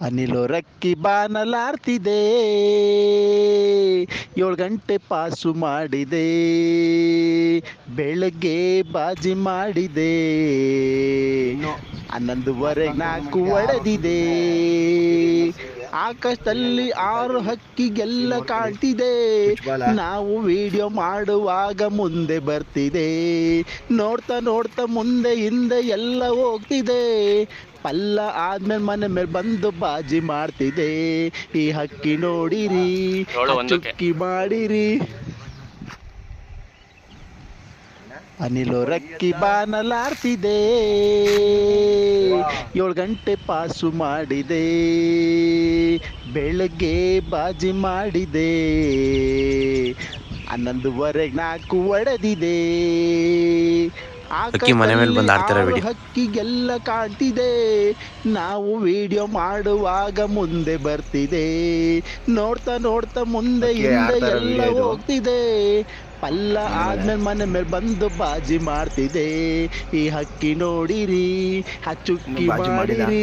ಅನಿಲೋ ರಕ್ಕಿ ಬಾನಲಾರ್ತಿದೆ. ಏಳು ಗಂಟೆ ಪಾಸು ಮಾಡಿದೆ. ಬೆಳಗ್ಗೆ ಬಾಜಿ ಮಾಡಿದೆ. ಹನ್ನೊಂದುವರೆಗೆ ನಾಲ್ಕು ಒಡೆದಿದೆ. ಆಕಾಶದಲ್ಲಿ ಆರು ಹಕ್ಕಿಗೆಲ್ಲ ಕಾಣ್ತಿದೆ. ನಾವು ವಿಡಿಯೋ ಮಾಡುವಾಗ ಮುಂದೆ ಬರ್ತಿದೆ. ನೋಡ್ತಾ ನೋಡ್ತಾ ಮುಂದೆ ಹಿಂದೆ ಎಲ್ಲ ಹೋಗ್ತಿದೆ. ಪಲ್ಲ ಆದ್ಮೇಲೆ ಮನೆ ಮೇಲೆ ಬಂದು ಬಾಜಿ ಮಾಡ್ತಿದೆ. ಈ ಹಕ್ಕಿ ನೋಡಿರಿ. ಚುಕ್ಕಿ ಮಾಡಿರಿ. ಅನಿಲೋ ರಕ್ಕಿ ಬಾನಲಾರ್ತಿದೆ ಏಳು ಗಂಟೆ ಪಾಸು ಮಾಡಿದೆ. ಬೆಳಗ್ಗೆ ಬಾಜಿ ಮಾಡಿದೆ. ಹನ್ನೊಂದುವರೆಗೆ ನಾಲ್ಕು ಒಡೆದಿದೆ. ಹಕ್ಕಿ ಮನೆ ಮೇಲೆ ಬಂದು ಆಡ್ತಾರೆ. ಆರು ಹಕ್ಕಿಗೆಲ್ಲ ಕಾಣ್ತಿದೆ. ನಾವು ವಿಡಿಯೋ ಮಾಡುವಾಗ ಮುಂದೆ ಬರ್ತಿದೆ. ನೋಡ್ತಾ ನೋಡ್ತಾ ಮುಂದೆ ಹಿಂದೆ ಎಲ್ಲ ಹೋಗ್ತಿದೆ. ಪಲ್ಲ ಆದ್ಮೇಲೆ ಮನೆ ಮೇಲೆ ಬಂದು ಬಾಜಿ ಮಾಡ್ತಿದೆ. ಈ ಹಕ್ಕಿ ನೋಡಿರಿ ಹಚ್ಚುಕ್ಕಿ? ಮಾಡಿರಿ.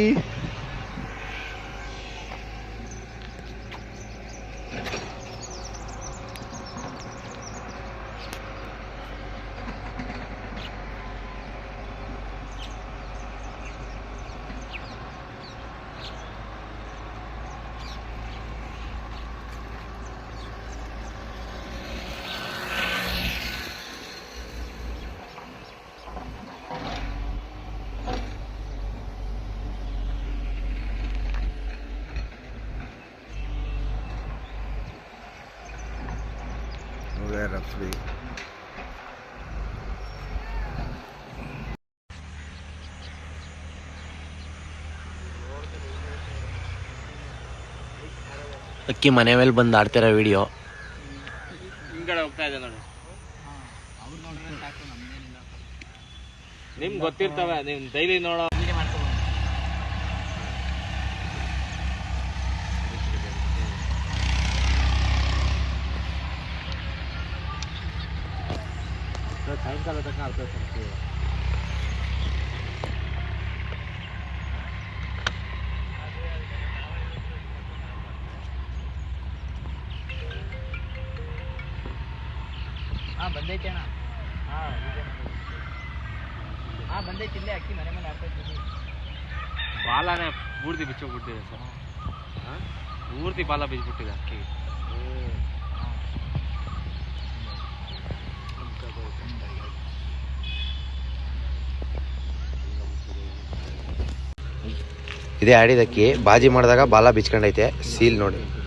ರಫ್ಲಿ ಅಕ್ಕಿ ಮನೆ ಮೇಲೆ ಬಂದು ಆಡ್ತಿರೋ ವಿಡಿಯೋ ಹಿಂಗಡೆ ಹೋಗ್ತಾ ಇದೆ ನೋಡಿ. ನಿಮ್ಗೆ ಗೊತ್ತಿರ್ತವೆ ನಿಮ್ ಡೈಲಿ ನೋಡೋ ಸಾಯಂಕಾಲ ತನಕ ಆಗ್ತದೆ ಸರ್ ಹಾಂ ಬಂದೈತೆ ಅಣ್ಣ ಹಾಂ ಹಾಂ ಬಂದೈತೆ ಇಲ್ಲೇ ಅಕ್ಕಿ ಮನೆ ಮೇಲೆ ಆಡ್ತಾ ಇದ್ದೀನಿ ಬಾಲನೇ ಪೂರ್ತಿ ಬಿಚ್ಚೋಗ್ಬಿಟ್ಟಿದೆ ಸರ್ ಹಾಂ ಪೂರ್ತಿ ಬಾಲ ಬಿದ್ಬಿಟ್ಟಿದೆ ಅಕ್ಕಿ ಇದೇ ಆಡಿದಕ್ಕೆ ಬಾಜಿ ಮಾಡಿದಾಗ ಬಾಲ ಬಿಚ್ಕೊಂಡೈತೆ. ಸೀಲ್ ನೋಡಿ.